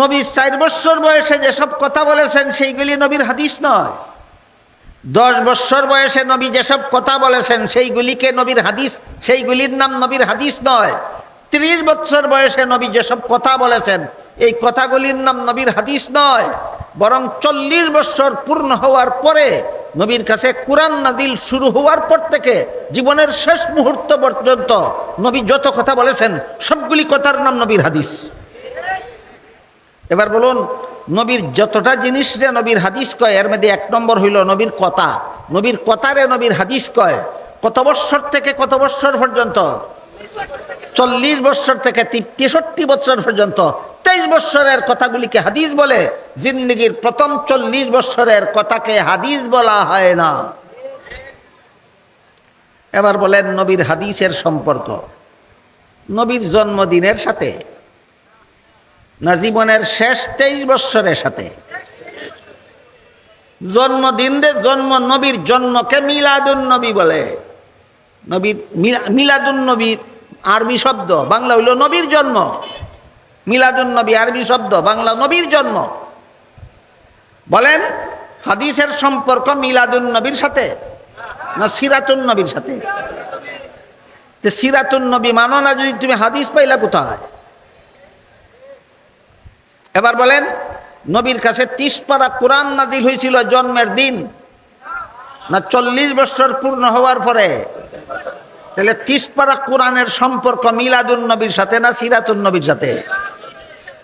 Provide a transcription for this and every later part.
নবী চার বৎসর বয়সে যেসব কথা বলেছেন, সেইগুলি নবীর হাদিস নয়। দশ বৎসর বয়সে নবী যেসব কথা বলেছেন, সেইগুলিকে নবীর হাদিস, সেইগুলির নাম নবীর হাদিস নয়। ত্রিশ বৎসর বয়সে নবী যেসব কথা বলেছেন, এই কথাগুলির নাম নবীর হাদিস নয়। বরং চল্লিশ বৎসর পূর্ণ হওয়ার পরে নবীর কাছে কোরআন নাজিল শুরু হওয়ার পর থেকে জীবনের শেষ মুহূর্ত পর্যন্ত নবী যত কথা বলেছেন, সবগুলি কথার নাম নবীর হাদিস। এবার বলুন, নবীর যতটা জিনিস রে নবীর হাদিস কয়, এর মধ্যে এক নম্বর হইল নবীর কথা। নবীর কথা রে নবীর হাদিস কয়, কত বৎসর থেকে কত বৎসর পর্যন্ত? চল্লিশ বৎসর থেকে তেষট্টি বৎসর পর্যন্ত। তেইশ বৎসরের কথাগুলিকে হাদিস বলে, জিন্দগির প্রথম চল্লিশ বৎসরের কথাকে হাদিস বলা হয় না। এবার বলেন, নবীর হাদিসের সম্পর্ক। নবীর জন্মদিনের সাথে না জীবনের শেষ তেইশ বৎসরের সাথে। জন্মদিন রে জন্ম, নবীর জন্মকে মিলাদুন নবী বলে। নবী, মিলা- মিলাদুন নবী আরবি শব্দ, বাংলা হইল নবীর জন্ম। মিলাদুন নবী আরবি শব্দ, বাংলা নবীর জন্ম। বলেন, হাদিসের সম্পর্ক মিলাদুন নবীর সাথে না সিরাতুন নবীর সাথে? সিরাতুন নবী মানো না যদি তুমি হাদিস পাইলা কোথায়? এবার বলেন, নবীর কাছে ত্রিশ পারা কোরআন নাজিল হয়েছিল জন্মের দিন না চল্লিশ বছর পূর্ণ হওয়ার পরে? তাহলে ত্রিশ পারা কোরআনের সম্পর্ক মিলাদুন নবীর সাথে না সিরাতুন নবীর সাথে?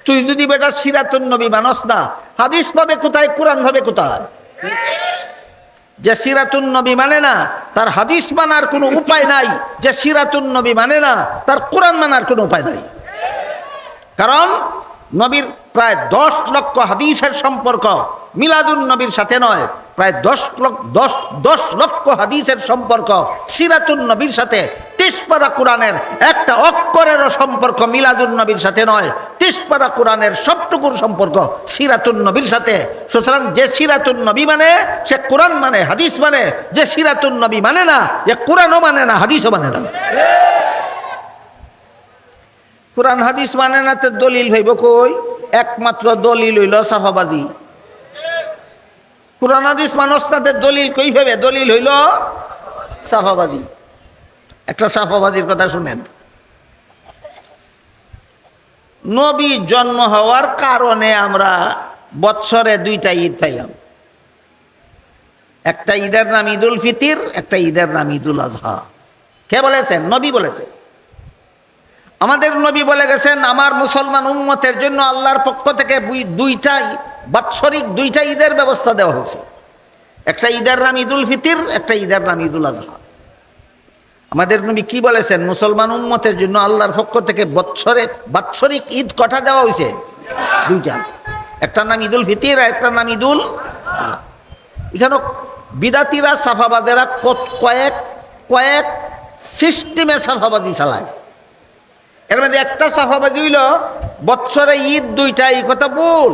তুই যদি বেটা সিরাতুন নবী মানস না, হাদিস পাবে কোথায়, কোরআন হবে কোথায়? যে সিরাতুন নবী মানে না, তার হাদিস মানার কোনো উপায় নাই, যে সিরাতুন নবী মানে না, তার কোরআন মানার কোনো উপায় নাই। কারণ নবীর প্রায় দশ লক্ষ হাদিসের সম্পর্ক মিলাদুন নবীর সাথে নয়, প্রায় দশ লক্ষ, দশ দশ লক্ষ হাদিসের সম্পর্ক সিরাতুন নবীর সাথে। তিসপাড়া কোরআনের একটা অক্ষরেরও সম্পর্ক মিলাদুন নবীর সাথে নয় তিসপাড়া কোরআনের সবটুকুর সম্পর্ক সিরাতুন নবীর সাথে। সুতরাং যে সিরাতুন নবী মানে সে কোরআন মানে হাদিস মানে যে সিরাতুন নবী মানে না যে কোরআনও মানে না, হাদিসও মানে না। কোরআন, হাদিস মানে না, তো দলিল হইব কই? একমাত্র দলিল হইল সাফাবাজি। কোরআন হাদিস মানুষ তাদের দলিল কই ভেবে? দলিল হইল সাফাবাজি। একটা সাফাবাজির কথা শুনেন। নবী জন্ম হওয়ার কারণে আমরা বৎসরে দুইটা ঈদ পাইলাম। একটা ঈদের নাম ঈদুল ফিতির, একটা ঈদের নাম ঈদুল আজহা। কে বলেছেন? নবী বলেছেন। আমাদের নবী বলে গেছেন, আমার মুসলমান উম্মতের জন্য আল্লাহর পক্ষ থেকে দুইটা বাৎসরিক দুইটা ঈদের ব্যবস্থা দেওয়া হয়েছে। একটা ঈদের নাম ঈদুল ফিতির, একটা ঈদের নাম ঈদুল আজহা। আমাদের নবী কি বলেছেন? মুসলমান উম্মতের জন্য আল্লাহর পক্ষ থেকে বৎসরে, বাৎসরিক ঈদ কটা দেওয়া হয়েছে? দুইটা। একটা নাম ঈদুল ফিতির আর একটা নাম ঈদুল। এখানে বিদাতিরা সাফাবাজেরা কয়েক কয়েক সিস্টেমে সাফাবাজি চালায়। এর মধ্যে একটা সাফাবাজি হইল, বৎসরে ঈদ দুইটা, এই কথা ভুল।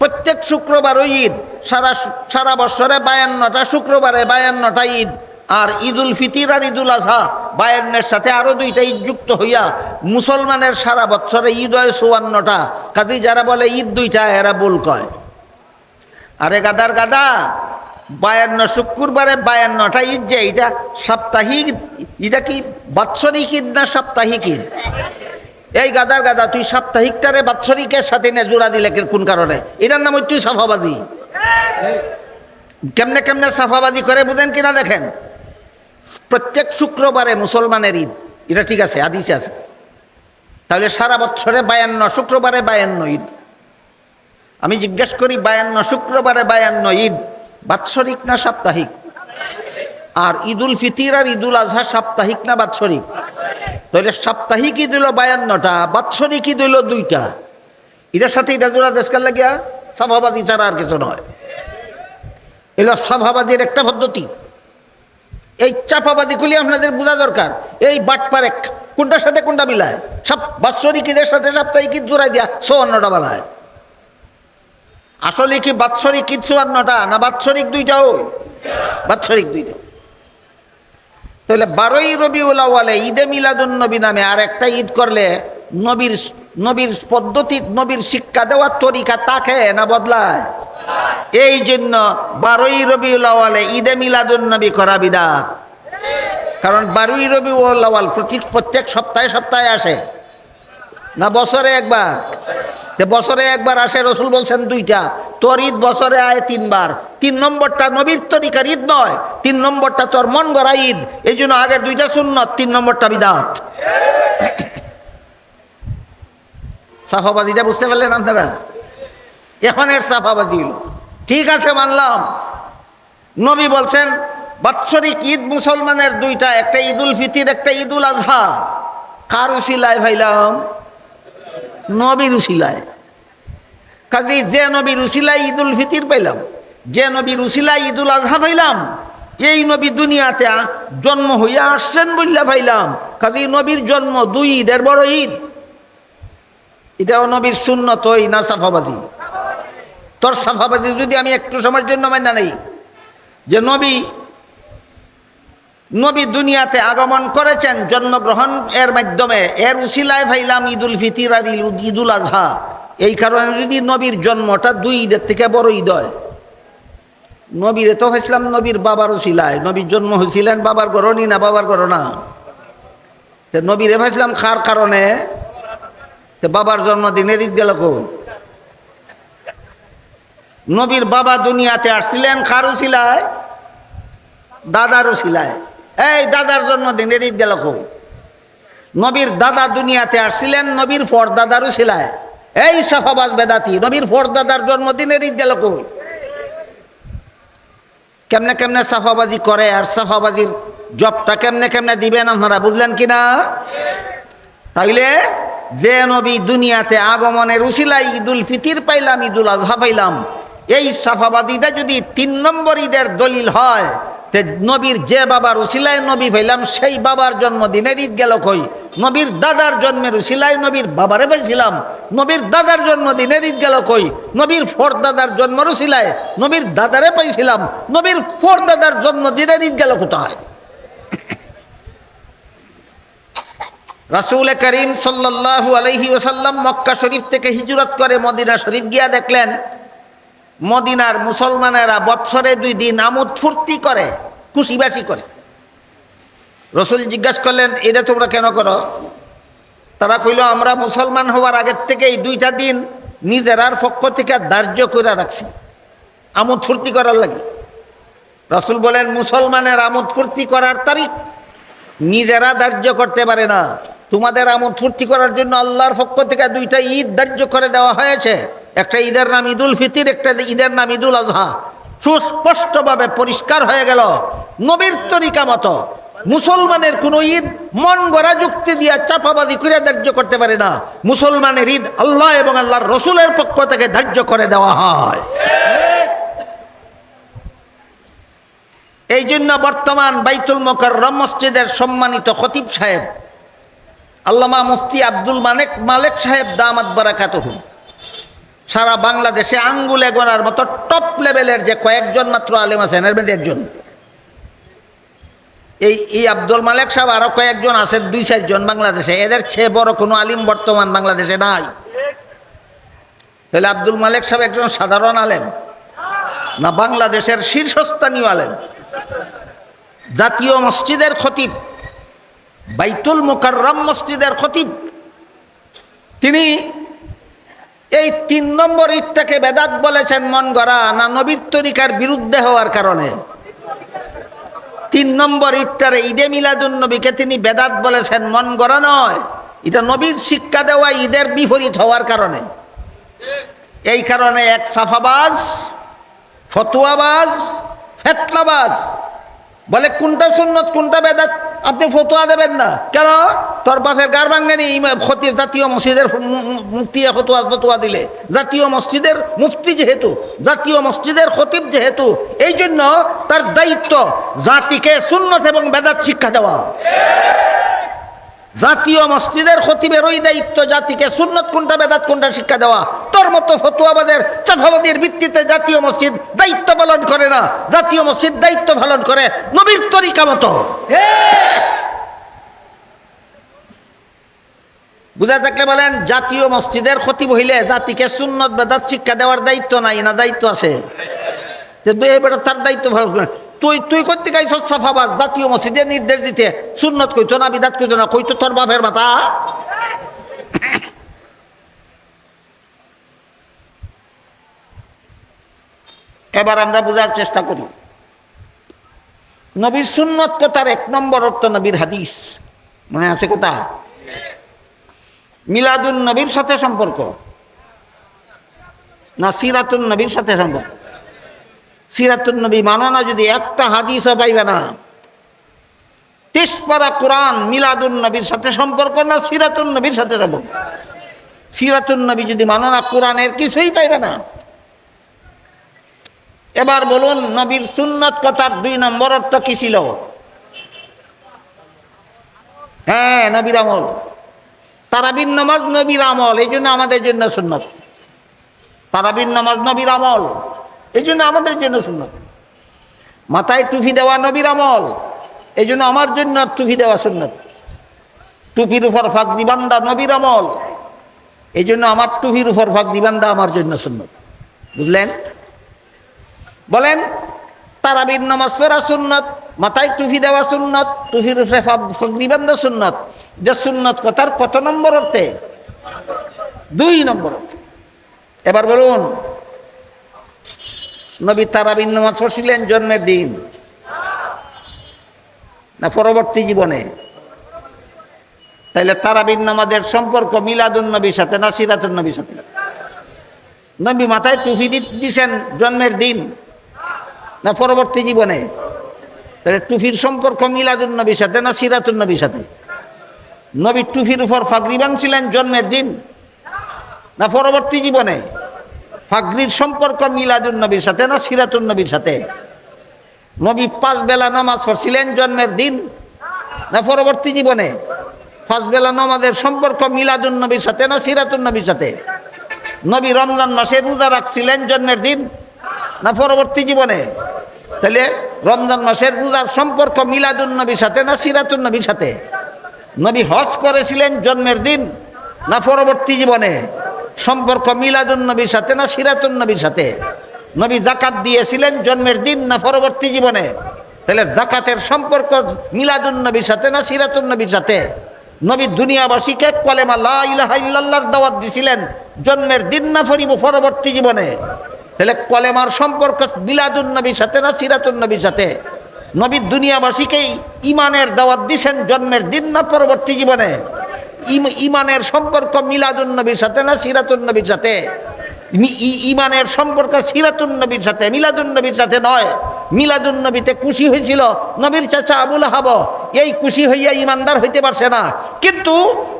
প্রত্যেক শুক্রবারও ঈদ, সারা সারা বৎসরে বায়ান্নটা, শুক্রবারে বায়ান্নটা ঈদ। আর ঈদুল ফিতির আর ঈদুল আজহা, বায়ান্নের সাথে আরও দুইটা ঈদ যুক্ত হইয়া, মুসলমানের সারা বৎসরে ঈদ হয় চুয়ান্নটা। কাজী যারা বলে ঈদ দুইটা, এরা ভুল কয়। আরে গাদার গাদা, বায়ান্ন শুক্রবারে বায়ান্নটা ঈদ যে, এইটা সাপ্তাহিক এটা কি বাৎসরিক ঈদ না সাপ্তাহিক ঈদ? এই গাদার গাদা, তুই সাপ্তাহিকটারে বাৎসরিকের সাথে নে জোড়া দিলে কোন কারণে? এটার নাম তুই সাফাবাজি। কেমনে কেমনে সাফাবাজি করে বুঝেন কিনা দেখেন? প্রত্যেক শুক্রবারে মুসলমানের ঈদ। এটা ঠিক আছে আদিসে আছে। তাহলে সারা বছরে বায়ান্ন, শুক্রবারে বায়ান্ন ঈদ। আমি জিজ্ঞেস করি, বায়ান্ন, শুক্রবারে বায়ান্ন ঈদ বাৎসরিক না সাপ্তাহিক? আর ঈদুল ফিতির আর ঈদুল আজহা সাপ্তাহিক না বাৎসরিক? তাহলে সাপ্তাহিক ঈদ হলো বায়ান্নটা, বাৎসরিক ঈদ হলো দুইটা। এটার সাথে এটা জোড়া দেশকার লাগিয়া সাফাবাজি ছাড়া আর কিছু নয়। এলো সাফাবাজির একটা পদ্ধতি। এই চাপাবাদি গুলি আপনাদের বোঝা দরকার। এই বাটপার এক কোনটার সাথে কোনটা মিলায়? সব বাৎসরিক ঈদের সাথে সাপ্তাহিক ঈদ জোড়াই দিয়া চৌয়ান্নটা বানায়। আসলে কি বাৎসরিক ঈদ চুয়ান্নটা না বাৎসরিক দুইটাও বাৎসরিক দুইটা। তাহলে বারোই রবিউল আওয়ালে ঈদে মিলাদুন নবী নামে আর একটা ঈদ করলে নবীর নবীর পদ্ধতি, নবীর শিক্ষা দেওয়ার তরিকা তাকে না বদলায়? এই জন্য বারোই রবিউল আওয়ালে ঈদে মিলাদুন নবী করা বিদাত। কারণ বারোই রবিউল আওয়াল প্রতি, প্রত্যেক সপ্তাহে সপ্তাহে আসে। না বছরে একবার? বছরে একবার আসে, রসুল বলছেন দুইটা। তোর ঈদ বছরে আয় তিনবার। তিন নম্বরটা নবীর তরিকার ঈদ নয়, তিন নম্বরটা তোর মন গড়া ঈদ। এই জন্য আগের দুইটা সুন্নত, তিন নম্বরটা বিদাত। সাফাবাজিটা বুঝতে পারলেন আপনারা? এখন এর সাফাবাজি ঠিক আছে, মানলাম। নবী বলছেন, বাৎসরিক ঈদ মুসলমানের দুইটা, একটা ঈদুল ফিতির, একটা ঈদুল আজহা। কার উশিলায় ভাইলাম? নবীর উশিলায়। কাজে যে নবীর উশিলায় ঈদুল ফিতির পাইলাম। যে নবীর উশিলায় ঈদুল আজহা পাইলাম, এই নবী দুনিয়াতে জন্ম হইয়া আসছেন বললা পাইলাম। কাজে নবীর জন্ম দুই ঈদের বড় ঈদ। এটাও নবীর শূন্যত না সাফাবাজি? তোর সাফাবাজি যদি আমি একটু সময়ের জন্য মান্য নেই। যে নবী নবী দুনিয়াতে আগমন করেছেন, জন্মগ্রহণ এর মাধ্যমে, এর উশিলায় ভাইলাম ঈদুল ফিতির আর ঈদ- ঈদুল আজহা। এই কারণে যদি নবীর জন্মটা দুই ঈদের থেকে বড় ঈদ হয়। নবীর তো হয়েছিলাম নবীর বাবার উশিলায় নবীর জন্ম হয়েছিলেন, বাবার গরণই না বাবার গরনা তে নবীরে ভাবছিলাম খার কারণে? বাবার জন্মদিনের ঈদ গেল নবীর বাবা দুনিয়াতে আসছিলেন খার উশিলায় দাদার উশিলায় এই দাদার জন্মদিনের ঈদ গেল নবীর দাদা দুনিয়াতে আসছিলেন, নবীর ফর দাদার উশিলায় এই সাফাবাজ বেদাতি, নবীর ফর দাদার জন্মদিনের ঈদ গেল কোন কেমনে কেমনে সাফাবাজি করে আর সাফাবাজির জবটা কেমনে কেমনে দিবেন আপনারা, বুঝলেন কি না? তাইলে যে নবী দুনিয়াতে আগমনের উশিলাই ঈদুল ফিতির পাইলাম, ঈদুল আজহা পাইলাম, এই সাফাবাদীটা যদি তিন নম্বর ঈদের দলিল হয়, তে নবীর যে বাবার উশিলায় নবী পাইলাম, সেই বাবার জন্মদিনের ঈদ গেল কই? নবীর দাদার জন্মের উশিলায় নবীর বাবারে পাইছিলাম নবীর দাদার জন্মদিনের ঈদ গেল কই? নবীর ফোর দাদার জন্মের উশিলায় নবীর দাদারে পাইছিলাম নবীর ফোর দাদার জন্মদিনের ঈদ গেল কোথায়? রাসুল করিম সাল্লাল্লাহু আলাইহি ওসাল্লাম মক্কা শরীফ থেকে হিজরত করে মদিনা শরীফ গিয়া দেখলেন, মদিনার মুসলমানেরা বৎসরে দুই দিন আমোদ ফুর্তি করে, খুশিবাসি করে। রসুল জিজ্ঞাসা করলেন, এটা তোমরা কেন করো? তারা কইল, আমরা মুসলমান হওয়ার আগের থেকে এই দুইটা দিন নিজেরার পক্ষ থেকে ধার্য করে রাখছি, আমোদ ফুর্তি করার লাগে। রসুল বলেন, মুসলমানের আমোদ ফুর্তি করার তারিখ নিজেরা ধার্য করতে পারে না। তোমাদের আমোদ ফুর্তি করার জন্য আল্লাহর পক্ষ থেকে দুইটা ঈদ ধার্য করে দেওয়া হয়েছে। একটা ঈদের নাম ঈদুল ফিতির, একটা ঈদের নাম ঈদুল আজহা। সুস্পষ্টভাবে পরিষ্কার হয়ে গেল নবীর তরিকা মতো। মুসলমানের কোনো ঈদ মন গড়া যুক্তি দিয়া চাপাবাদি করে ধার্য করতে পারে না। মুসলমানের ঈদ আল্লাহ এবং আল্লাহর রসুলের পক্ষ থেকে ধার্য করে দেওয়া হয়। এই জন্য বর্তমান বাইতুল মোকাররম মসজিদের সম্মানিত খতিব সাহেব, আল্লামা মুফতি আব্দুল মানেক মালেক সাহেব দামাত বারাকাত সারা বাংলাদেশে আঙ্গুলে গোনার মতো টপ লেভেলের যে কয়েকজন মাত্র আলেম আছেন, এর মধ্যে একজন। এই এই আব্দুল মালেক সাহেব আরও কয়েকজন আছেন দুই চারজন বাংলাদেশে। এদের চেয়ে বড় কোনো আলিম বর্তমান বাংলাদেশে নাই। তাহলে আব্দুল মালেক সাহেব একজন সাধারণ আলেম, না বাংলাদেশের শীর্ষস্থানীয় আলেম? জাতীয় মসজিদের খতিব, বাইতুল মুকাররম মসজিদের খতিব। তিনি এই তিন নম্বর ইটটাকে বেদাত বলেছেন, মন গড়া, না নবীর তরিকার বিরুদ্ধে হওয়ার কারণে। তিন নম্বর ঈদটারে ঈদে মিলাদুল নবীকে তিনি বেদাত বলেছেন, মন গড়া নয়। এটা নবীর শিক্ষা দেওয়া ঈদের বিপরীত হওয়ার কারণে। এই কারণে এক সাফাবাজ, ফতুয়াবাজ, ফেতলাবাজ, বলে কোনটা সুন্নত, কোনটা বেদাত? আপনি ফতুয়া দেবেন না। কেন? তোর বাপের গার ভাঙ্গেনি ক্ষতি জাতীয় মসজিদের মু- মু- মুফতি ফতুয়া ফতুয়া দিলে। জাতীয় মসজিদের মুফতি যেহেতু, জাতীয় মসজিদের খতিব যেহেতু এই জন্য তার দায়িত্ব জাতিকে সুন্নত এবং বেদাত শিক্ষা দেওয়া। জাতীয় মসজিদের খতিবের ওই দায়িত্ব জাতিকে সুন্নত কোনটা, বেদাত কোনটা শিক্ষা দেওয়া। মতো ফতুয়াবাদের চাফাবাদের ভিত্তিতে জাতীয় মসজিদ দায়িত্ব পালন করে না। জাতীয় মসজিদ দায়িত্ব পালন করে নবীর তরিকা মতো। বুঝা থাকলে বলেন, জাতীয় মসজিদের ক্ষতি বহিলে জাতিকে সুন্নত বেদাত শিক্ষা দেওয়ার দায়িত্ব নাই না দায়িত্ব আছে? তার দায়িত্ব ভালো। তুই তুই করতে গাইছ সাফাবাজ জাতীয় মসজিদে নির্দেশ দিতে। সুন্নত কইতো না, বিদাত কইতো না, কইতো তোর বাপের মাথা? এবার আমরা বোঝার চেষ্টা করি নবীর সুন্নত কথার এক নম্বর অর্থ নবীর হাদিস। মনে আছে কোথা? মিলাদুন নবীর সাথে সম্পর্ক? না, সিরাতুন নবীর সাথে সম্পর্ক? সিরাতুন নবী মানো না যদি একটা হাদিসও পাইবে না? তেসপারা কোরআন মিলাদুন নবীর সাথে সম্পর্ক না সিরাতুন নবীর সাথে সম্পর্ক? সিরাতুন নবী যদি মানো না, কোরআনের কিছুই পাইবে না। এবার বলুন, নবীর সুন্নত কথার দুই নম্বর অর্থ কি ছিল? হ্যাঁ নবীর আমল। তারাবিন নামাজ নবীর আমল, এই জন্য আমাদের জন্য সুন্নত। তারাবিন নামাজ নবীর আমল, এই জন্য আমাদের জন্য সুন্নত। মাথায় টুপি দেওয়া নবীর আমল, এই জন্য আমার জন্য টুপি দেওয়া সুন্নত। টুপির উপর ফাঁক দিবান্দা নবীর আমল, এই জন্য আমার টুপির উপর ফাঁক দিবান্দা আমার জন্য সুন্নত। বুঝলেন? বলেন, তারাবির নামাজ পড়া সুন্নত, মাথায় টুফি দেওয়া সুন্নত উপরে ফগ্নিবন্ধ সুন্নত, যে সুন্নত কথার কত নম্বর অর্থে? দুই নম্বর অর্থে। এবার বলুন, নবী তারাবিন নামাজ পড়ছিলেন জন্মের দিন না পরবর্তী জীবনে? তাইলে তারাবিন নামাজের সম্পর্ক মিলাদুন নবীর সাথে না সিরাতুন নবীর সাথে? নবী মাথায় টুপি দিছেন জন্মের দিন। না পরবর্তী জীবনে? তাহলে টুফির সম্পর্ক মিলাদুন নবীর সাথে না সিরাতুন নবীর সাথে? নবী টুফির উপর ফাগরি বাঁধছিলেন জন্মের দিন না পরবর্তী জীবনে? ফাগরির সম্পর্ক মিলাদুন নবীর সাথে না সিরাতুন নবীর সাথে? নবী পাঁচ বেলা নামাজ পড়ছিলেন জন্মের দিন না পরবর্তী জীবনে? পাঁচ বেলা নামাজের সম্পর্ক মিলাদুন নবীর সাথে না সিরাতুন নবীর সাথে? নবী রমজান মাসে রোজা রাখছিলেন জন্মের দিন না পরবর্তী জীবনে? তাহলে রমজান মাসের রোজার সম্পর্ক মিলাদুন নবীর সাথে না সিরাতুন নবীর সাথে? নবী হজ করেছিলেন জন্মের দিন না পরবর্তী জীবনে? সম্পর্ক মিলাদুন নবীর সাথে না সিরাতুন নবীর সাথে? নবী জাকাত দিয়েছিলেন জন্মের দিন না পরবর্তী জীবনে? তাহলে জাকাতের সম্পর্ক মিলাদুন নবীর সাথে না সিরাতুন নবীর সাথে? নবী দুনিয়াবাসীকে কলেমা লা ইলাহা ইল্লাল্লাহর দাওয়াত দিছিলেন জন্মের দিন না ফরিব পরবর্তী জীবনে? তাহলে কলেমার সম্পর্ক মিলাদুল নবীর সাথে না সিরাতুল নবীর সাথে? নবী দুনিয়াবাসীকেই ইমানের দাওয়াত দিছেন জন্মের দিন না পরবর্তী জীবনে? ইম- ইমানের সম্পর্ক মিলাদুল নবীর সাথে না সিরাতুল নবীর সাথে? ইমানের সম্পর্ক সিরাতুল নবীর সাথে মিলাদুল নবীর সাথে নয়। মিলাদুন নবীতে খুশি হয়েছিল। নবীর চাচা আবুল হাব, এই খুশি হইয়া ইমানদার হইতে পারছে না। কিন্তু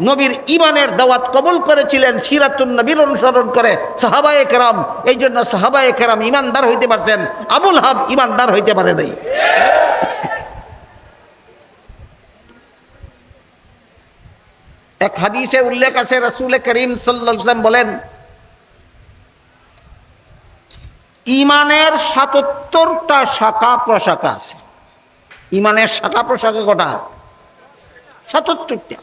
নবীর ইমানের দাওয়াত কবুল করেছিলেন সিরাতুল নবীর অনুসরণ করে সাহাবায়ে কেরাম। এই জন্য সাহাবায়ে কেরাম ইমানদার হইতে পারছেন। আবুল হাব ইমানদার হইতে পারে নাই। এক হাদিসে উল্লেখ আছে, রসুল করিম সাল্লাম বলেন ইমানের সাতাত্তরটা শাখা প্রশাখা আছে। ইমানের শাখা প্রশাখা কটা? সাতাত্তরটা।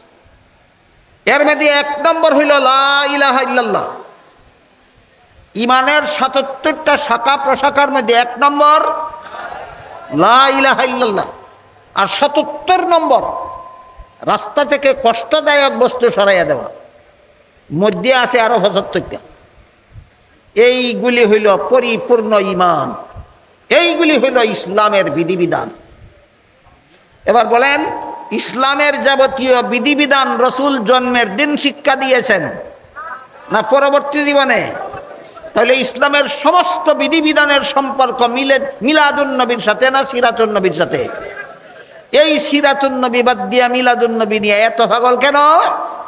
এর মধ্যে এক নম্বর হইল লা ইলাহা ইল্লাল্লাহ। ইমানের সাতাত্তরটা শাখা প্রশাখার মধ্যে এক নম্বর লা ইলাহা ইল্লাল্লাহ। আর সাতাত্তর নম্বর রাস্তা থেকে কষ্টদায়ক বস্তু সরাইয়া দেওয়া। মধ্যে আছে আরও পঁচাত্তরটা। এইগুলি হইল পরিপূর্ণ ইমান এইগুলি হইল ইসলামের বিধিবিধান। এবার বলেন, ইসলামের যাবতীয় বিধিবিধান রসুল জন্মের দিন শিক্ষা দিয়েছেন না পরবর্তী জীবনে? তাহলে ইসলামের সমস্ত বিধিবিধানের সম্পর্ক মিলে মিলাদুন নবীর সাথে না সিরাতুন নবীর সাথে? এই সিরাতুন নবী বাদ দিয়া মিলাদুন নবী নিয়ে এত পাগল কেন?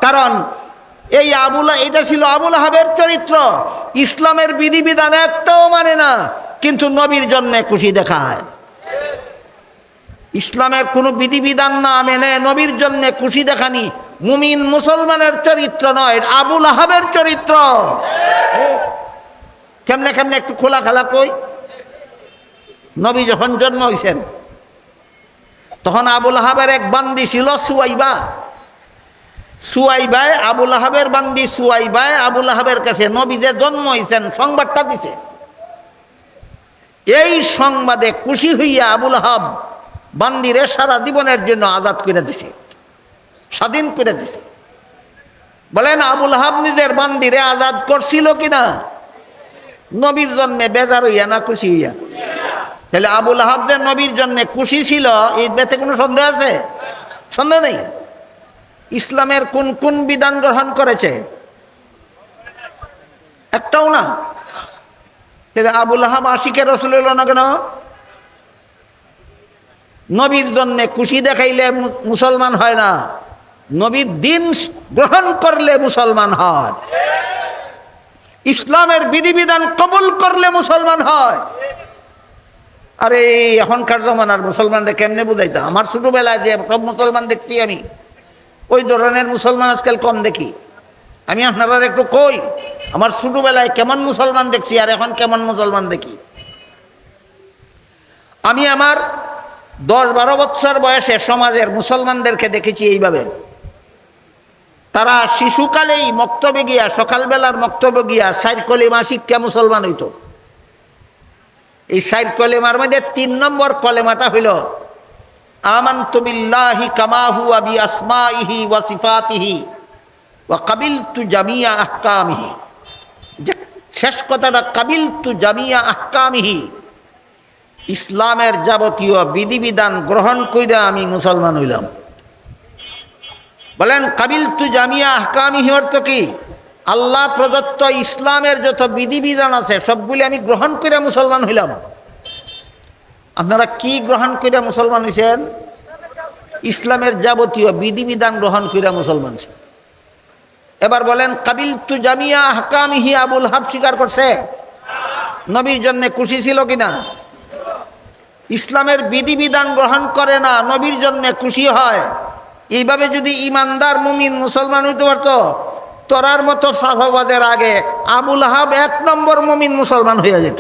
কারণ এই আবুল এটা ছিল আবুল হাবের চরিত্র। ইসলামের বিধিবিধান একটাও মানে না, কিন্তু নবীর জন্মে খুশি দেখায়। ইসলামের কোনো বিধিবিধান না মেনে নবীর জন্যে খুশি দেখানি মুমিন মুসলমানের চরিত্র নয় আবুল আহাবের চরিত্র। কেমনে কেমনে একটু খোলা খালা কই? নবী যখন জন্ম হয়েছেন তখন আবুল আহাবের এক বান্দি ছিল সুয়াইবা। সুয়াইবাই আবুল আহাবের বান্দি সুয়াইবাই আবুল আহাবের কাছে নবী যে জন্ম হয়েছেন সংবাদটা দিছে। এই সংবাদে খুশি হইয়া আবুল আহাব বান্দিরে সারা জীবনের জন্য আজাদ করে দিছে, স্বাধীন করে দিছে। বলেন, আবুল আহাব নিজের বান্দিরে আজাদ করছিল কিনা? নবীর জন্মে বেজার হইয়া না খুশি হইয়া? তাহলে আবুল আহাব যে নবীর জন্মে খুশি ছিল এই বেতে কোনো সন্দেহ আছে? সন্দেহ নেই? ইসলামের কোন কোন বিধান গ্রহণ করেছে? একটাও না। আবুল আহাব আশিকে রসুল না কেন? নবীর জন্য খুশি দেখাইলে মুসলমান হয় না। নবীর দিন গ্রহণ করলে মুসলমান হয়। ইসলামের বিধিবিধান কবুল করলে মুসলমান হয়। আরে এখনকার জমানার মুসলমানদের কেমনে বুঝাইতো আমার ছোটবেলায় যে সব মুসলমান দেখছি আমি। ওই ধরনের মুসলমান আজকাল কম দেখি। আমি আপনারা একটু কই, আমার ছোটবেলায় কেমন মুসলমান দেখছি আর এখন কেমন মুসলমান দেখি। আমি আমার দশ বারো বছর বয়সে সমাজের মুসলমানদেরকে দেখেছি এইভাবে। তারা শিশুকালেই মক্তবে গিয়া, সকালবেলার মক্তব্য গিয়া সাইর কলিমা শিক্ষা মুসলমান হইতো। এই সাইর কলেমার মধ্যে তিন নম্বর কলেমাটা হইল আমান্তু বিল্লাহি কামাহু আবি আসমাইহি ওয়া সিফাতিহি ওয়া কাবিলতু জামিয়া আহকামিহি। যে শেষ কথাটা, কাবিলতু জামিয়া আহকামিহি। ইসলামের যাবতীয় বিধিবিধান গ্রহণ কইরা আমি মুসলমান হইলাম। বলেন, কাবিলতু জামিয়া আহকামিহি অর্থ কি? আল্লাহ প্রদত্ত ইসলামের যত বিধিবিধান আছে, সবগুলি আমি গ্রহণ করে মুসলমান হইলাম। আপনারা কি গ্রহণ করে মুসলমান হয়েছেন ইসলামের যাবতীয় বিধিবিধান গ্রহণ করে মুসলমান। এবার বলেন কাবিল তু জামিয়া হাকামিহি আবুল হাব স্বীকার করছে? নবীর জন্যে খুশি ছিল কিনা? ইসলামের বিধিবিধান গ্রহণ করে না, নবীর জন্যে খুশি হয়। এইভাবে যদি ইমানদার মুমিন মুসলমান হইতে পারতো, তোরার মতো সাফাবাদের আগে আবুল হাব এক নম্বর মুমিন মুসলমান হয়ে যেত।